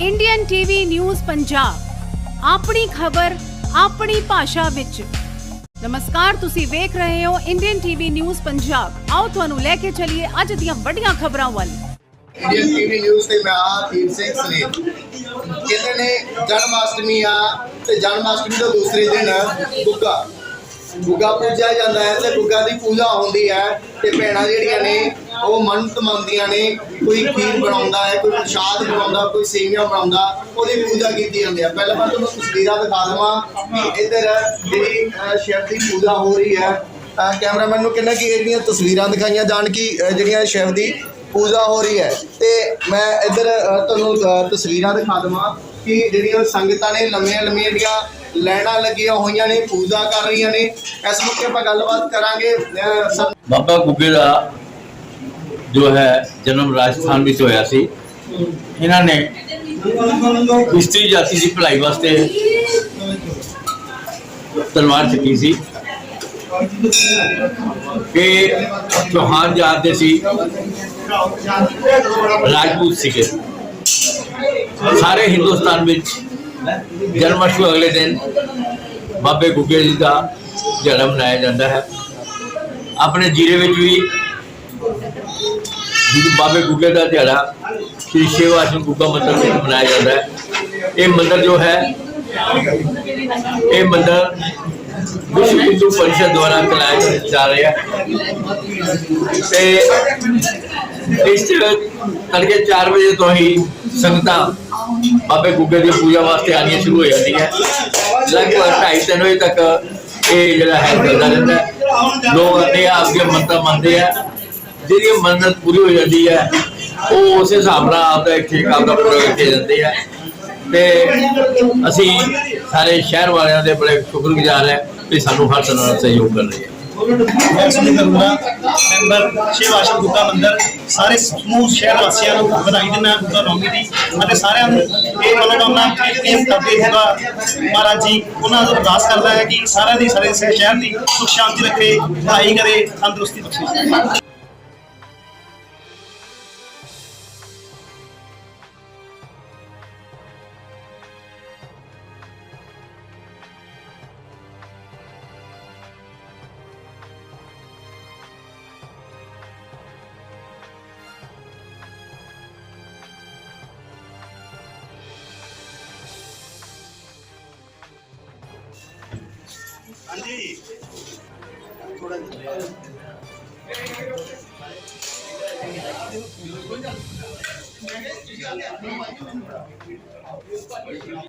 Indian TV news Punjab ਆਪਣੀ ਖਬਰ, ਆਪਣੀ ਭਾਸ਼ਾ ਵਿੱਚ। ਨਮਸਕਾਰ, ਤੁਸੀਂ ਵੇਖ ਰਹੇ ਹੋ ਇੰਡੀਅਨ ਟੀਵੀ ਨਿਊਜ਼ ਪੰਜਾਬ ਆਓ ਤੁਹਾਨੂੰ ਲੈ ਕੇ ਚੱਲੀਏ ਅੱਜ ਦੀਆਂ ਵੱਡੀਆਂ ਖਬਰਾਂ ਵੱਲ। ਇੰਡੀਅਨ ਟੀਵੀ ਨਿਊਜ਼ ਤੇ ਮੈਂ ਆ ਦੀਪ ਸਿੰਘ ਸਨੇਹ। ਕਹਿੰਦੇ ਨੇ ਜਨਮਾਸ਼ਟਮੀ ਆ ਤੇ ਜਨਮਾਸ਼ਟਮੀ ਤੋਂ ਦੂਸਰੇ ਦਿਨ ਗੁੱਗਾ ਗੁੱਗਾ ਪੂਜਿਆ ਜਾਂਦਾ ਹੈ ਤੇ ਗੁੱਗਾ ਦੀ ਪੂਜਾ ਹੁੰਦੀ ਹੈ ਤੇ ਭੈਣਾਂ ਜਿਹੜੀਆਂ ਨੇ ਉਹ ਮੰਨਤ ਮੰਨਦੀਆਂ ਨੇ ਕੋਈ ਖੀਰ ਬਣਾਉਂਦਾ ਹੈ ਕੋਈ ਪ੍ਰਸ਼ਾਦ ਬਣਾਉਂਦਾ ਕੋਈ ਸੇਵੀਆਂ ਬਣਾਉਂਦਾ ਉਹਦੀ ਪੂਜਾ ਕੀਤੀ ਜਾਂਦੀ ਹੈ। ਪਹਿਲਾਂ ਮੈਂ ਤੁਹਾਨੂੰ ਤਸਵੀਰਾਂ ਦਿਖਾ ਦਵਾਂ ਕਿ ਇੱਧਰ ਜਿਹੜੀ ਅਹ, ਸ਼ਿਵ ਦੀ ਪੂਜਾ ਹੋ ਰਹੀ ਹੈ। ਅਹ, ਕੈਮਰਾਮੈਨ ਨੂੰ ਕਹਿੰਦਾ ਕਿ ਇਹਦੀਆਂ ਤਸਵੀਰਾਂ ਦਿਖਾਈਆਂ? ਜਾਣ ਕਿ ਜਿਹੜੀਆਂ ਸ਼ਿਵ ਦੀ ਪੂਜਾ ਹੋ ਰਹੀ ਹੈ। ਤੇ ਮੈਂ ਇੱਧਰ ਤੁਹਾਨੂੰ ਤਸਵੀਰਾਂ ਦਿਖਾ ਦਵਾਂ ਕਿ ਜਿਹੜੀਆਂ ਸੰਗਤਾਂ ਨੇ ਲੰਮੀਆਂ ਲੰਮੀਆਂ ਜਿਹੜੀਆਂ ਲਾਈਨਾਂ ਲੱਗੀਆਂ ਹੋਈਆਂ ਨੇ, ਪੂਜਾ ਕਰ ਰਹੀਆਂ ਨੇ। ਇਸ ਮੌਕੇ ਆਪਾਂ ਗੱਲਬਾਤ ਕਰਾਂਗੇ ਬਾਬਾ ਗੁੱਗੇ ਦਾ ਜੋ ਹੈ, ਜਨਮ ਰਾਜਸਥਾਨ ਵਿੱਚ ਹੋਇਆ ਸੀ। ਇਹਨਾਂ ਨੇ ਇਸਤਰੀ ਜਾਤੀ ਦੀ ਭਲਾਈ ਵਾਸਤੇ। ਤਲਵਾਰ ਚੱਕੀ ਸੀ। ਇਹ ਚੌਹਾਨ ਜਾਤ ਦੇ ਸੀ। ਰਾਜਪੂਤ ਸੀਗੇ। ਸਾਰੇ ਹਿੰਦੁਸਤਾਨ ਵਿੱਚ ਜਨਮਸ਼ਟਮੀ ਅਗਲੇ ਦਿਨ ਬਾਬੇ ਗੁੱਗੇ ਜੀ ਦਾ ਜਨਮ ਮਨਾਇਆ ਜਾਂਦਾ ਹੈ। ਆਪਣੇ ਜੀਰੇ ਵਿੱਚ ਵੀ ਜਿਹਨੂੰ ਬਾਬੇ ਗੁੱਗੇ ਦਾ ਦਿਹਾੜਾ ਸ਼੍ਰੀ ਸ਼ਿਵ ਗੁੱਗਾ ਮੰਦਰ ਵਿੱਚ ਮਨਾਇਆ ਜਾਂਦਾ ਹੈ। ਇਹ ਮੰਦਰ ਜੋ ਹੈ, ਇਹ ਮੰਦਰ ਵਿਸ਼ਵ ਹਿੰਦੂ ਪਰਿਸ਼ਦ ਦੁਆਰਾ ਚਲਾਇਆ ਜਾ ਰਿਹਾ ਤੇ ਇਸ ਤੜਕੇ 4 ਵਜੇ ਤੋਂ ਹੀ ਸੰਗਤਾਂ ਬਾਬੇ ਗੁੱਗੇ ਦੀ ਪੂਜਾ ਵਾਸਤੇ ਆਉਣੀਆਂ ਸ਼ੁਰੂ ਹੋ ਜਾਂਦੀਆਂ। ਲਗਭਗ 2:30 ਵਜੇ ਤੱਕ ਇਹ ਜਿਹੜਾ ਹੈ ਚੱਲਦਾ ਰਹਿੰਦਾ ਹੈ। ਲੋਕ ਆਉਂਦੇ ਆ ਆਪਣੀਆਂ ਮੰਨਦੇ ਆ। ਜਿਹੜੀ ਮੰਨਤ ਪੂਰੀ ਹੋ ਜਾਂਦੀ ਹੈ, ਉਹ ਉਸੇ ਹਿਸਾਬ ਨਾਲ ਆਪਦਾ ਇੱਥੇ ਠੀਕ ਆਪਦਾ ਪੂਰਾ ਕਰਕੇ ਜਾਂਦੇ ਆ। ਤੇ ਅਸੀਂ ਸਾਰੇ ਸ਼ਹਿਰ ਵਾਲਿਆਂ ਦੇ ਬੜੇ ਸ਼ੁਕਰਗੁਜ਼ਾਰ ਹੈ ਕਿ ਸਾਨੂੰ ਹਰ ਤਰ੍ਹਾਂ ਦਾ ਸਹਿਯੋਗ ਕਰ ਰਹੇ ਹੈ। ਮੈਂ ਕਰੂੰਗਾ ਮੈਂਬਰ ਸ਼ਿਵ ਆਸ਼ਰਮ ਗੁੱਗਾ ਮੰਦਿਰ, ਸਾਰੇ ਸਮੂਹ, ਸ਼ਹਿਰ ਵਾਸੀਆਂ ਨੂੰ ਵਧਾਈ ਦਿੰਦਾ ਗੁੱਗਾ ਨੌਮੀ ਦੀ, ਅਤੇ ਸਾਰਿਆਂ ਨੂੰ ਇਹ ਮਨੋਕਾਮਨਾ ਪ੍ਰੇਮ ਕਰਦੇ ਹੋਗਾ ਮਹਾਰਾਜ ਜੀ, ਉਹਨਾਂ ਨੂੰ ਅਰਦਾਸ ਕਰਦਾ ਹੈ ਕਿ ਸਾਰਿਆਂ ਦੀ ਸਾਰੇ ਸ਼ਹਿਰ ਦੀ ਸੁਖ ਸ਼ਾਂਤੀ ਰੱਖੇ ਭਲਾਈ ਕਰੇ, ਤੰਦਰੁਸਤੀ ਬਖਸ਼ੇ। ਥੋੜਾ ਜਿਹਾ ਮੈਂ ਕਿਹਾ ਕੀ ਗੱਲ ਹੈ ਮੈਂ ਮਾਈ ਨੂੰ ਬੜਾ